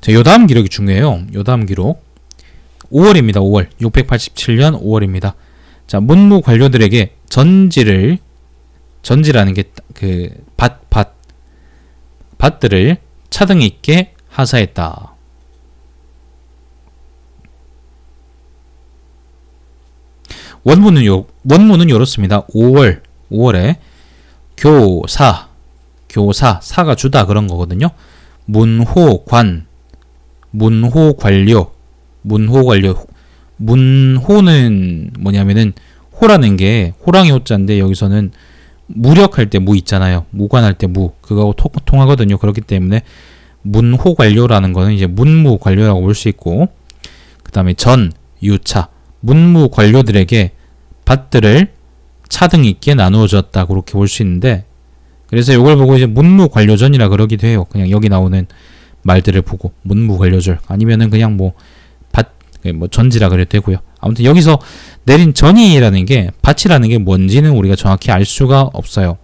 자, 요 다음 기록이 중요해요. 요 다음 기록. 5월입니다. 5월. 687년 5월입니다. 자, 문무 관료들에게 전지를 전지라는 게 그 밭, 밭, 밭들을 차등 있게 하사했다. 원문은 요 원문은 요렇습니다. 5월 5월에 교사 교사 사가 주다 그런 거거든요. 문호관 문호관료 문호관료 문호는 뭐냐면은 호라는 게 호랑이 호자인데 여기서는 무력할 때 무 있잖아요. 무관할 때 무 그거하고 통, 통하거든요. 그렇기 때문에 문호 관료라는 거는 이제 문무 관료라고 볼 수 있고 그 다음에 전 유차 문무 관료들에게 밭들을 차등 있게 나누어졌다 그렇게 볼 수 있는데 그래서 이걸 보고 이제 문무 관료전이라 그러기도 해요. 그냥 여기 나오는 말들을 보고 문무관료절 아니면은 그냥 뭐 밭 뭐 전지라 그래도 되고요. 아무튼 여기서 내린 전이라는 게 밭이라는 게 뭔지는 우리가 정확히 알 수가 없어요.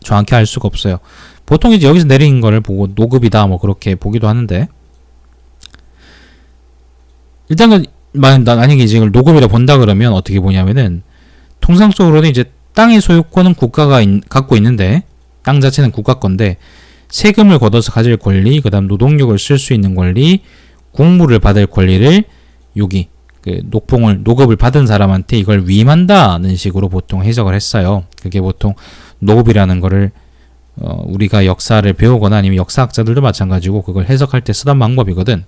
정확히 알 수가 없어요. 보통 이제 여기서 내린 거를 보고 노급이다 뭐 그렇게 보기도 하는데 일단은 만- 만약에 이제 이걸 노급이라 본다 그러면 어떻게 보냐면은 통상적으로는 이제 땅의 소유권은 국가가 있- 갖고 있는데 땅 자체는 국가 건데 세금을 걷어서 가질 권리, 그 다음 노동력을 쓸 수 있는 권리, 국무를 받을 권리를 여기 그 녹봉을 노급을 받은 사람한테 이걸 위임한다는 식으로 보통 해석을 했어요. 그게 보통 노급이라는 거를 어, 우리가 역사를 배우거나 아니면 역사학자들도 마찬가지고 그걸 해석할 때 쓰던 방법이거든.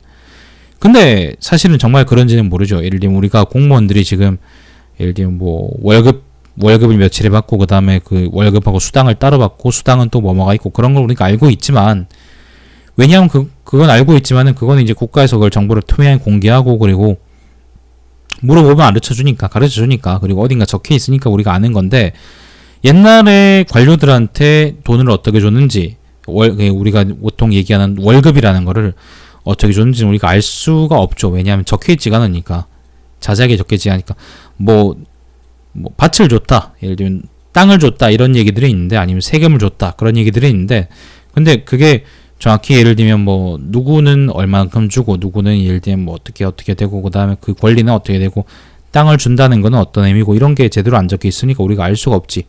근데 사실은 정말 그런지는 모르죠. 예를 들면 우리가 공무원들이 지금 예를 들면 뭐 월급 월급을 며칠에 받고 그 다음에 그 월급하고 수당을 따로 받고 수당은 또 뭐뭐가 있고 그런 걸 우리가 알고 있지만 왜냐하면 그 그건 알고 있지만은 그거는 이제 국가에서 그걸 정보를 투명하게 공개하고 그리고 물어보면 가르쳐 주니까 가르쳐 주니까 그리고 어딘가 적혀 있으니까 우리가 아는 건데 옛날에 관료들한테 돈을 어떻게 줬는지 월그 우리가 보통 얘기하는 월급이라는 거를 어떻게 줬는지 우리가 알 수가 없죠. 왜냐하면 적혀 있지가 않으니까 자세하게 적혀 있지 않으니까 뭐, 뭐 밭을 줬다 예를 들면 땅을 줬다 이런 얘기들이 있는데 아니면 세금을 줬다 그런 얘기들이 있는데 근데 그게 정확히 예를 들면 뭐 누구는 얼만큼 주고 누구는 예를 들면 뭐 어떻게 어떻게 되고 그다음에 그 권리는 어떻게 되고 땅을 준다는 거는 어떤 의미고 이런 게 제대로 안 적혀 있으니까 우리가 알 수가 없지.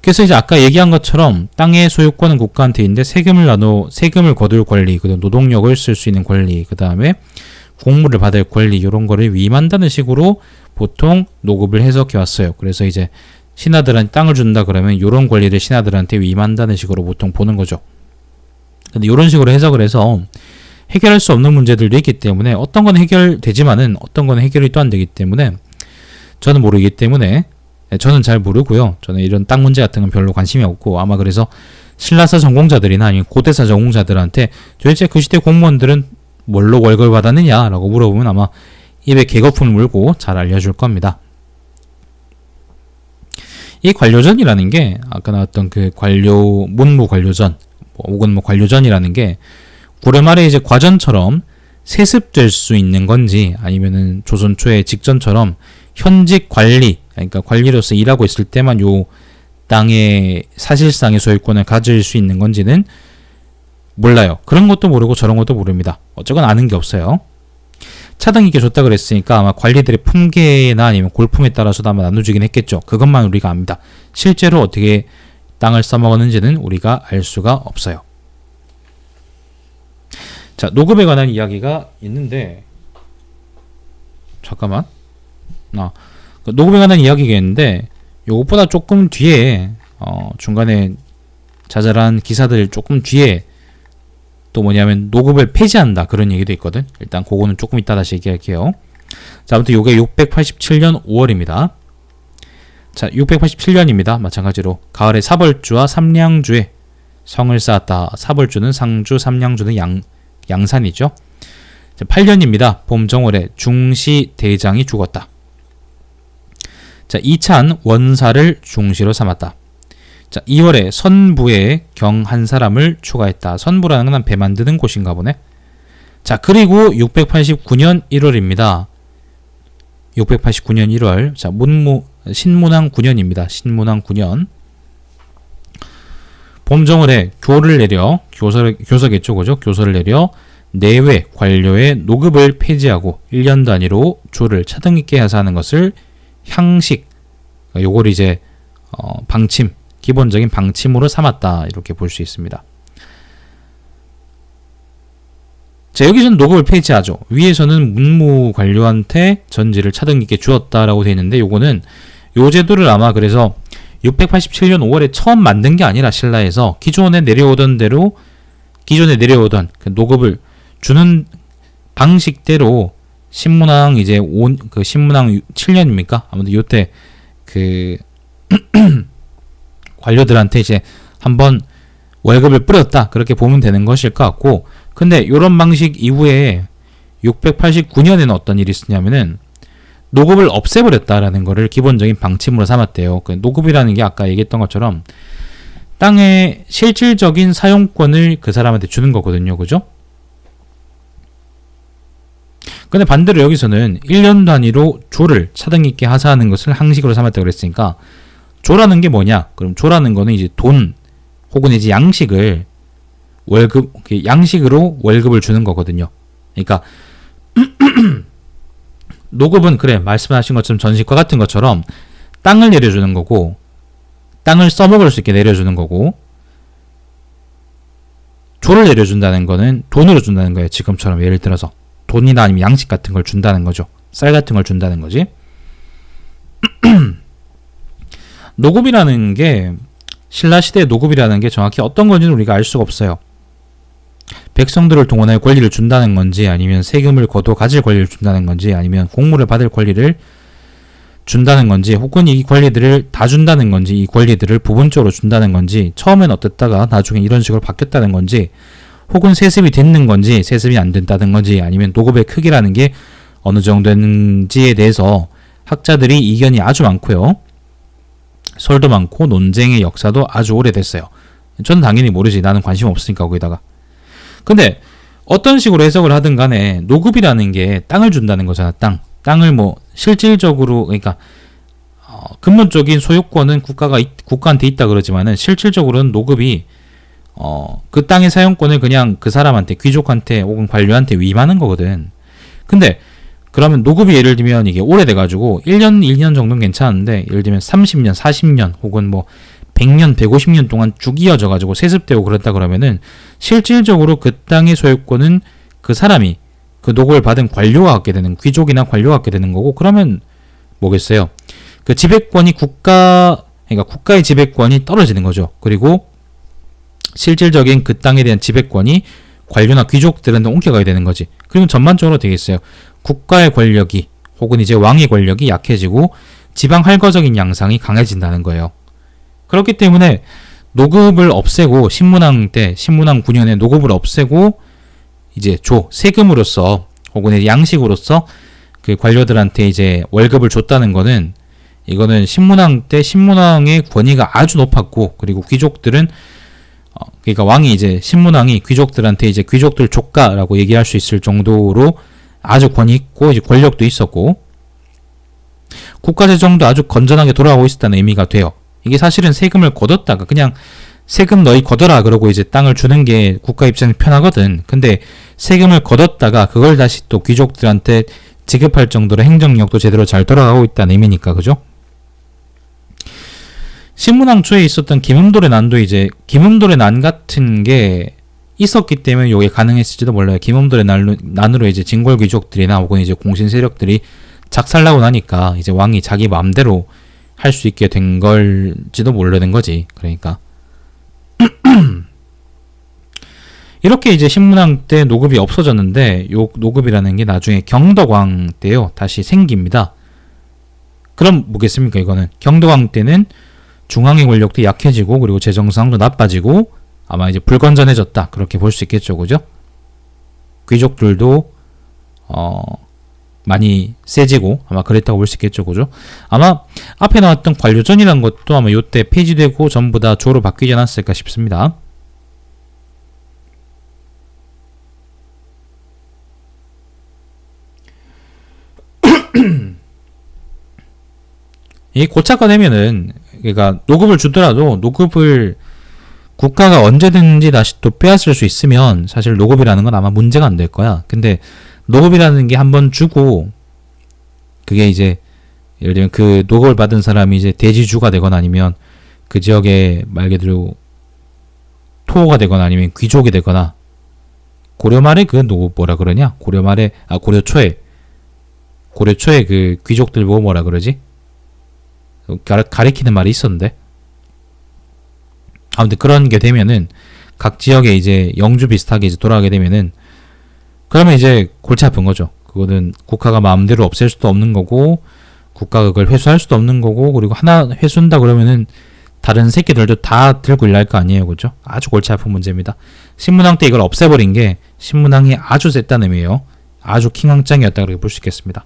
그래서 이제 아까 얘기한 것처럼 땅의 소유권은 국가한테 있는데 세금을 나눠 세금을 거둘 권리, 그다음 노동력을 쓸 수 있는 권리, 그다음에 공무를 받을 권리 이런 거를 위임한다는 식으로 보통 노급을 해석해 왔어요. 그래서 이제 신하들한테 땅을 준다 그러면 이런 권리를 신하들한테 위임한다는 식으로 보통 보는 거죠. 근데 이런 식으로 해석을 해서 해결할 수 없는 문제들도 있기 때문에 어떤 건 해결되지만은 어떤 건 해결이 또 안 되기 때문에 저는 모르기 때문에 네, 저는 잘 모르고요. 저는 이런 땅 문제 같은 건 별로 관심이 없고 아마 그래서 신라사 전공자들이나 아니면 고대사 전공자들한테 도대체 그 시대 공무원들은 뭘로 월급을 받았느냐라고 물어보면 아마 입에 개거품을 물고 잘 알려줄 겁니다. 이 관료전이라는 게 아까 나왔던 그 관료 문무 관료전 뭐 혹은 뭐 관료전이라는 게 고려 말에 이제 과전처럼 세습될 수 있는 건지 아니면은 조선 초의 직전처럼 현직 관리 그러니까 관리로서 일하고 있을 때만 요 땅의 사실상의 소유권을 가질 수 있는 건지는 몰라요. 그런 것도 모르고 저런 것도 모릅니다. 어쩌건 아는 게 없어요. 차등 있게 줬다 그랬으니까 아마 관리들의 품계나 아니면 골품에 따라서도 아마 나눠주긴 했겠죠. 그것만 우리가 압니다. 실제로 어떻게 땅을 써먹었는지는 우리가 알 수가 없어요. 자, 노급에 관한 이야기가 있는데 잠깐만. 아, 그 노급에 관한 이야기가 있는데 요것보다 조금 뒤에 어, 중간에 자잘한 기사들 조금 뒤에 또 뭐냐면 노급을 폐지한다 그런 얘기도 있거든. 일단 그거는 조금 이따 다시 얘기할게요. 자, 아무튼 요게 687년 5월입니다. 자, 687년입니다. 마찬가지로 가을에 사벌주와 삼량주에 성을 쌓았다. 사벌주는 상주, 삼량주는 양 양산이죠. 8년입니다. 봄 정월에 중시 대장이 죽었다. 자, 이찬 원사를 중시로 삼았다. 자, 2월에 선부에 경 한 사람을 추가했다. 선부라는 건 배 만드는 곳인가 보네. 자, 그리고 689년 1월입니다. 689년 1월. 자, 문무 신문왕 9년입니다. 신문왕 9년. 범정을 해 교를 내려 교서 교서겠죠, 그죠? 교서를 내려 내외 관료의 노급을 폐지하고 1년 단위로 조를 차등 있게 해서 하는 것을 향식 그러니까 요걸 이제 어, 방침 기본적인 방침으로 삼았다 이렇게 볼 수 있습니다. 자 여기서는 노급을 폐지하죠. 위에서는 문무 관료한테 전지를 차등 있게 주었다라고 되어 있는데 요거는 요 제도를 아마 그래서 687년 5월에 처음 만든 게 아니라 신라에서 기존에 내려오던 대로 기존에 내려오던 그 노급을 주는 방식대로 신문왕 이제 온 그 신문왕 7년입니까? 아무튼 요때 그 관료들한테 이제 한번 월급을 뿌렸다 그렇게 보면 되는 것일 것 같고 근데 요런 방식 이후에 689년에는 어떤 일이 있었냐면은 노급을 없애버렸다라는 거를 기본적인 방침으로 삼았대요. 그 노급이라는 게 아까 얘기했던 것처럼 땅의 실질적인 사용권을 그 사람한테 주는 거거든요. 그죠? 근데 반대로 여기서는 1년 단위로 조를 차등 있게 하사하는 것을 항식으로 삼았다고 그랬으니까 조라는 게 뭐냐? 그럼 조라는 거는 이제 돈 혹은 이제 양식을 월급 그 양식으로 월급을 주는 거거든요. 그러니까 노급은 그래 말씀하신 것처럼 전식과 같은 것처럼 땅을 내려주는 거고 땅을 써먹을 수 있게 내려주는 거고 조를 내려준다는 거는 돈으로 준다는 거예요. 지금처럼 예를 들어서 돈이나 아니면 양식 같은 걸 준다는 거죠. 쌀 같은 걸 준다는 거지. 노급이라는 게 신라 시대의 노급이라는 게 정확히 어떤 건지는 우리가 알 수가 없어요. 백성들을 동원할 권리를 준다는 건지 아니면 세금을 거둬 가질 권리를 준다는 건지 아니면 공물을 받을 권리를 준다는 건지 혹은 이 권리들을 다 준다는 건지 이 권리들을 부분적으로 준다는 건지 처음엔 어땠다가 나중에 이런 식으로 바뀌었다는 건지 혹은 세습이 됐는 건지 세습이 안 된다는 건지 아니면 노급의 크기라는 게 어느 정도였는지에 대해서 학자들이 이견이 아주 많고요. 설도 많고 논쟁의 역사도 아주 오래됐어요. 저는 당연히 모르지. 나는 관심 없으니까 거기다가. 근데 어떤 식으로 해석을 하든 간에 노급이라는 게 땅을 준다는 거잖아. 땅. 땅을 뭐 실질적으로 그러니까 어, 근본적인 소유권은 국가가 있, 국가한테 있다 그러지만은 실질적으로는 노급이 어, 그 땅의 사용권을 그냥 그 사람한테 귀족한테 혹은 관료한테 위임하는 거거든. 근데 그러면 노급이 예를 들면 이게 오래돼 가지고 1년 1년 정도는 괜찮은데 예를 들면 30년, 40년 혹은 뭐 100년, 150년 동안 쭉 이어져 가지고 세습되고 그랬다 그러면은 실질적으로 그 땅의 소유권은 그 사람이 그 노고를 받은 관료가 갖게 되는 귀족이나 관료가 갖게 되는 거고 그러면 뭐겠어요? 그 지배권이 국가 그러니까 국가의 지배권이 떨어지는 거죠. 그리고 실질적인 그 땅에 대한 지배권이 관료나 귀족들한테 옮겨가야 되는 거지. 그러면 전반적으로 되겠어요. 국가의 권력이 혹은 이제 왕의 권력이 약해지고 지방 할거적인 양상이 강해진다는 거예요. 그렇기 때문에 노급을 없애고 신문왕 때 신문왕 9년에 노급을 없애고 이제 조 세금으로서 혹은 양식으로서 그 관료들한테 이제 월급을 줬다는 거는 이거는 신문왕 때 신문왕의 권위가 아주 높았고 그리고 귀족들은 어, 그러니까 왕이 이제 신문왕이 귀족들한테 이제 귀족들 조카라고 얘기할 수 있을 정도로 아주 권위 있고 이제 권력도 있었고 국가 재정도 아주 건전하게 돌아가고 있었다는 의미가 돼요. 이게 사실은 세금을 걷었다가 그냥 세금 너희 걷어라 그러고 이제 땅을 주는 게 국가 입장에 편하거든. 근데 세금을 걷었다가 그걸 다시 또 귀족들한테 지급할 정도로 행정력도 제대로 잘 돌아가고 있다는 의미니까 그죠? 신문왕 초에 있었던 김음돌의 난도 이제 김음돌의 난 같은 게 있었기 때문에 이게 가능했을지도 몰라요. 김음돌의 난로, 난으로 이제 진골 귀족들이나 혹은 이제 공신 세력들이 작살나고 나니까 이제 왕이 자기 마음대로 할 수 있게 된 걸지도 모르는 거지. 그러니까 이렇게 이제 신문왕 때 노급이 없어졌는데 요 노급이라는 게 나중에 경덕왕 때요 다시 생깁니다. 그럼 뭐겠습니까 이거는 경덕왕 때는 중앙의 권력도 약해지고 그리고 재정 상도 나빠지고 아마 이제 불건전해졌다 그렇게 볼 수 있겠죠, 그죠? 귀족들도 어 많이 세지고 아마 그랬다고 볼 수 있겠죠, 그죠? 아마 앞에 나왔던 관료전이라는 것도 아마 요때 폐지되고 전부 다 조로 바뀌지 않았을까 싶습니다. 이 고착화 되면은 그러니까 노급을 주더라도 노급을 국가가 언제든지 다시 또 빼앗을 수 있으면 사실 노급이라는 건 아마 문제가 안 될 거야. 근데 노급이라는 게 한 번 주고 그게 이제 예를 들면 그 노급을 받은 사람이 이제 대지주가 되거나 아니면 그 지역에 말 그대로 토호가 되거나 아니면 귀족이 되거나 고려 말에 그 노급 뭐라 그러냐? 고려 말에 아 고려 초에 고려 초에 그 귀족들 보고 뭐라 그러지? 가리, 가리키는 말이 있었는데 아무튼 그런 게 되면은 각 지역에 이제 영주 비슷하게 이제 돌아가게 되면은 그러면 이제 골치 아픈 거죠. 그거는 국가가 마음대로 없앨 수도 없는 거고 국가가 그걸 회수할 수도 없는 거고 그리고 하나 회수한다 그러면은 다른 새끼들도 다 들고 일날 거 아니에요, 그죠? 아주 골치 아픈 문제입니다. 신문왕 때 이걸 없애버린 게 신문왕이 아주 셌다는 의미예요. 아주 킹왕짱이었다 그렇게 볼 수 있겠습니다.